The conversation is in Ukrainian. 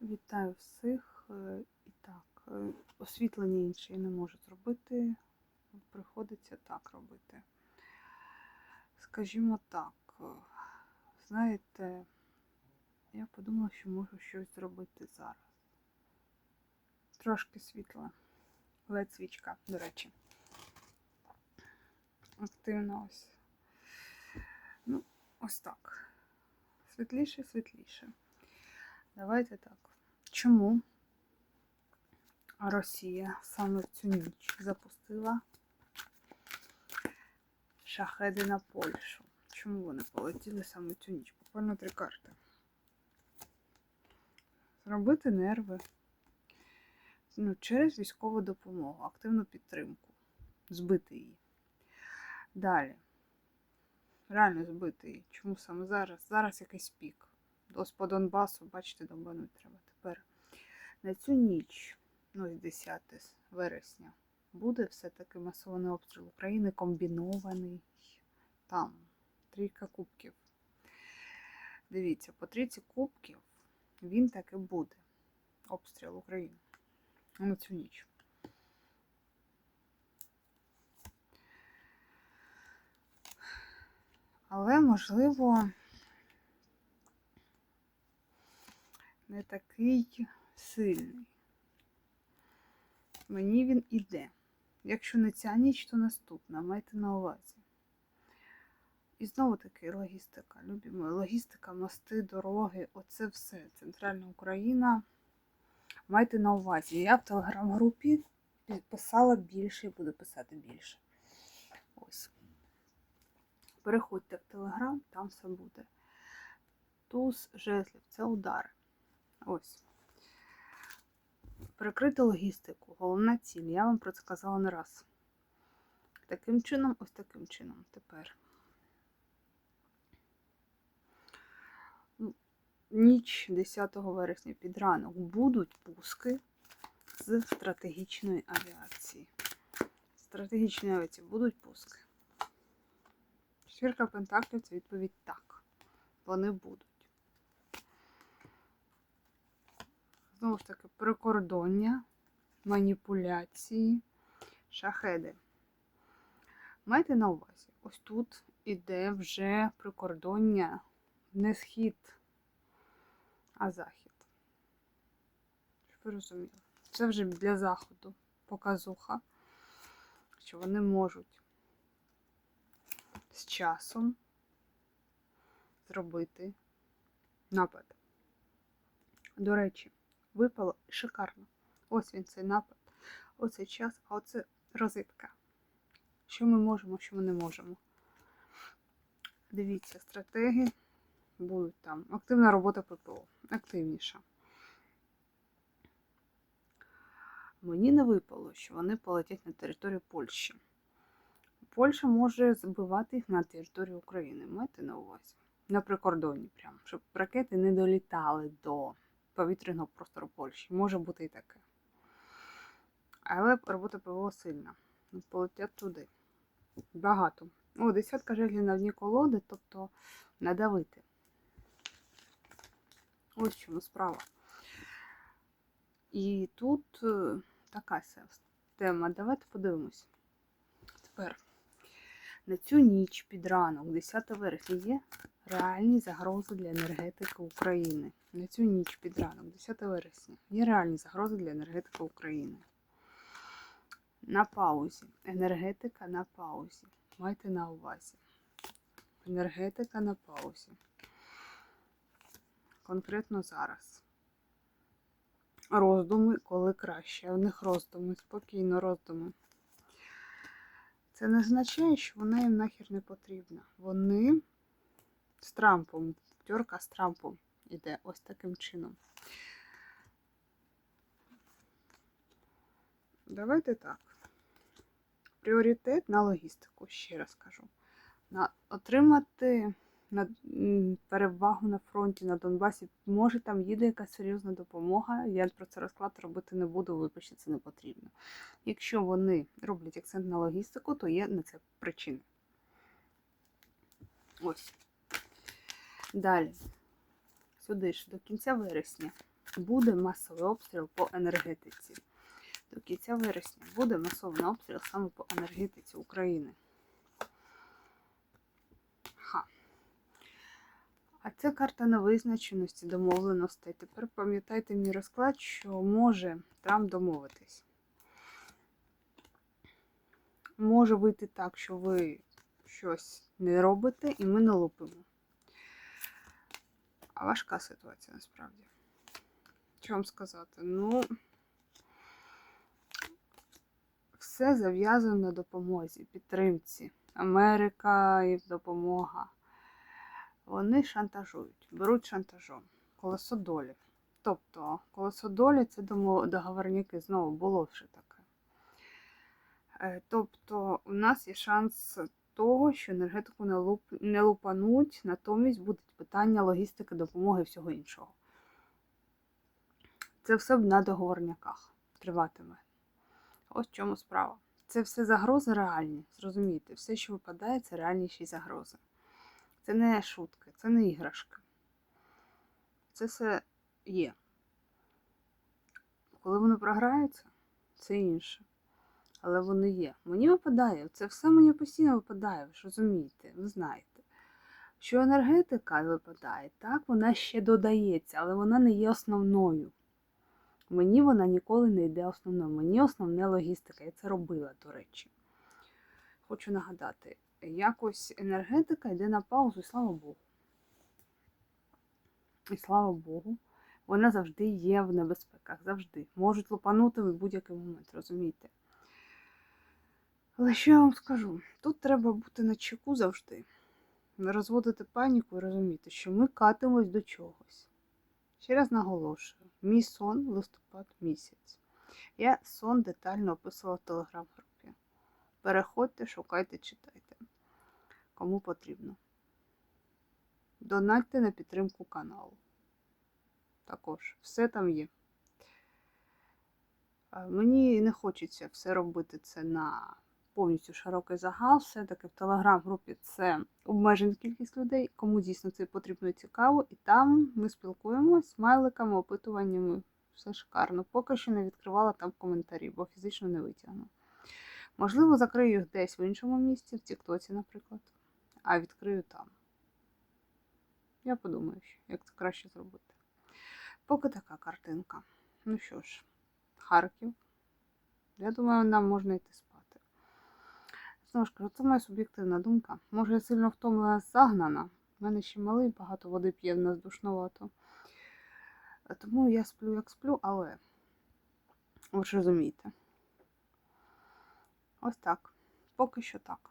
Вітаю всіх. Е, І так, е, освітлення інше я не можу зробити. Приходиться так робити. Скажімо так, е, знаєте, я подумала, що можу щось зробити зараз. Трошки світла. led свічка, до речі. Активно ось. Ну, ось так. Світліше, світліше. Давайте так. Чому Росія саме в цю ніч запустила шахеди на Польщу? Чому вони полетіли саме в цю ніч? Буквально три карти. Зробити нерви. Ну, через військову допомогу, активну підтримку. Збити її. Далі. Реально збити її. Чому саме зараз? Зараз якийсь пік. Ось по Донбасу, бачите, домбануть треба. Тепер на цю ніч, ну, з 10 вересня, буде все-таки масований обстріл України комбінований. Там трійка кубків. Дивіться, по трійці кубків він таки буде. Обстріл України. На цю ніч. Але, можливо, не такий сильний. Мені він іде. Якщо не ця ніч, то наступна, майте на увазі. І знову таки логістика. Любі мої, логістика, мости, дороги оце все. Центральна Україна. Майте на увазі. Я в телеграм-групі писала більше і буду писати більше. Ось. Переходьте в телеграм, там все буде. Туз жезлів це удари. Ось. Перекрити логістику. Головна ціль. Я вам про це казала не раз. Таким чином, ось таким чином. Тепер. Ніч 10 вересня під ранок будуть пуски з стратегічної авіації. Стратегічної авіації будуть пуски. Четвірка Пентаклів це відповідь так. Вони будуть. Знову ж таки, прикордоння, маніпуляції, шахеди. Майте на увазі, ось тут іде вже прикордоння не схід, а захід. Щоб ви розуміли. Це вже для заходу показуха, що вони можуть з часом зробити напад. До речі, випало шикарно. Ось він цей напад, оцей час, а оце розитка. Що ми можемо, що ми не можемо. Дивіться, стратегії будуть там. Активна робота ППО. Активніша. Мені не випало, що вони полетять на територію Польщі. Польща може збивати їх на територію України. Майте на увазі. На прикордонні, прямо, щоб ракети не долітали до повітряного простору Польщі. Може бути і таке. Але робота ПВО сильна. Полетять туди. Багато. О, десятка жезлів на одній колоди, тобто надавити. Ось в чому справа. І тут е, така тема. Давайте подивимось. Тепер на цю ніч під ранок, 10 вересня, є реальні загрози для енергетики України. На цю ніч під ранок, 10 вересня, є реальні загрози для енергетики України. На паузі. Енергетика на паузі. Майте на увазі. Енергетика на паузі. Конкретно зараз. Роздуми, коли краще. У них роздуми, спокійно роздуми. Це не означає, що вона їм нахер не потрібна. Вони з Трампом, тьорка з Трампом іде ось таким чином. Давайте так. Пріоритет на логістику, ще раз кажу. На отримати на перевагу на фронті на Донбасі. Може, там їде якась серйозна допомога. Я про це розклад робити не буду, вибачте, це не потрібно. Якщо вони роблять акцент на логістику, то є на це причини. Ось. Далі. Сюди ж до кінця вересня буде масовий обстріл по енергетиці. До кінця вересня буде масовий обстріл саме по енергетиці України. Ха. А це карта невизначеності, домовленостей. Тепер пам'ятайте мій розклад, що може Трамп домовитись. Може вийти так, що ви щось не робите, і ми не лупимо. Важка ситуація насправді. Що вам сказати? Ну, все зав'язано на допомозі, підтримці. Америка і допомога. Вони шантажують, беруть шантажом. Колесо долі. Тобто, колесо долі це договорняки, знову було вже таке. Е, Тобто, у нас є шанс того, що енергетику не, луп... не лупануть, натомість будуть питання логістики, допомоги і всього іншого. Це все на договорняках триватиме. Ось в чому справа. Це все загрози реальні. Зрозумійте, все, що випадає, це реальніші загрози. Це не шутки, це не іграшки. Це все є. Коли вони програються, це інше. Але вони є. Мені випадає, це все мені постійно випадає, ви ж розумієте, ви знаєте. Що енергетика випадає, так, вона ще додається, але вона не є основною. Мені вона ніколи не йде основною. Мені основне логістика. Я це робила, до речі. Хочу нагадати, якось енергетика йде на паузу, і слава Богу. І слава Богу, вона завжди є в небезпеках. Завжди. Можуть лупанути в будь-який момент, розумієте? Але що я вам скажу? Тут треба бути на чеку завжди. Не розводити паніку і розуміти, що ми катимось до чогось. Ще раз наголошую: мій сон листопад місяць. Я сон детально описувала в телеграм-групі. Переходьте, шукайте, читайте. Кому потрібно. Донатьте на підтримку каналу. Також все там є. Мені не хочеться все робити це на повністю широкий загал. Все-таки в телеграм-групі це обмежена кількість людей, кому дійсно це потрібно і цікаво. І там ми спілкуємося смайликами, опитуваннями. Все шикарно. Поки що не відкривала там коментарі, бо фізично не витягну. Можливо, закрию їх десь в іншому місці, в Тіктоці, наприклад, а відкрию там. Я подумаю, як це краще зробити. Поки така картинка. Ну що ж, Харків. Я думаю, нам можна йти спати. Знову ж кажу, це моя суб'єктивна думка. Може, я сильно втомлена загнана. У мене ще малий, багато води п'є, в нас душновато. Тому я сплю, як сплю, але ви ж розумієте. Ось так. Поки що так.